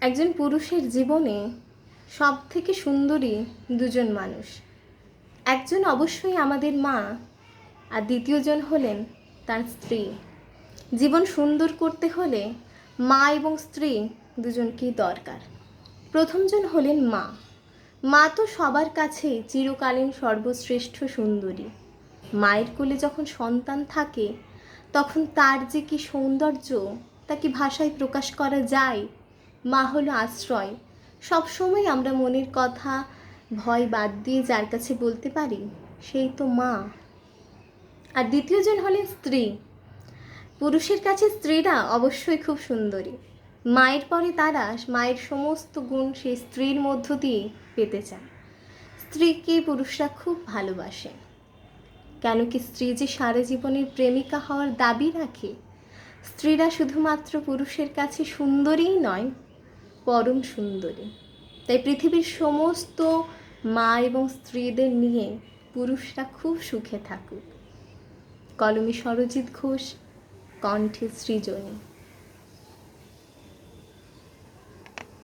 একজন পুরুষের জীবনে সব থেকে সুন্দরী দুজন মানুষ। একজন অবশ্যই আমাদের মা আর দ্বিতীয়জন হলেন তার স্ত্রী। জীবন সুন্দর করতে হলে মা এবং স্ত্রী দুজনকেই দরকার। প্রথমজন হলেন মা। মা তো সবার কাছে চিরকালীন সর্বশ্রেষ্ঠ সুন্দরী। মায়ের কোলে যখন সন্তান থাকে, তখন তার যে কি সৌন্দর্য, তা কি ভাষায় প্রকাশ করা যায় মা হলো আশ্রয়। সবসময় আমরা মনের কথা, ভয় বাদ দিয়ে যার কাছে বলতে পারি, সেই তো মা। আর দ্বিতীয়জন হলেন স্ত্রী। পুরুষের কাছে স্ত্রীরা অবশ্যই খুব সুন্দরী। মায়ের পরে তারা মায়ের সমস্ত গুণ সেই স্ত্রীর মধ্য দিয়ে পেতে চায়। স্ত্রীকে পুরুষরা খুব ভালোবাসে। কেন কি স্ত্রী যে সারা জীবনের প্রেমিকা হওয়ার দাবি রাখে, স্ত্রীরা শুধুমাত্র পুরুষের কাছে সুন্দরীই নয় পরম সুন্দরী। তাই পৃথিবীর সমস্ত মা এবং স্ত্রীদের নিয়ে পুরুষরা খুব সুখে থাকুক। কলমী সরজিৎ ঘোষ, কণ্ঠে সৃজনী।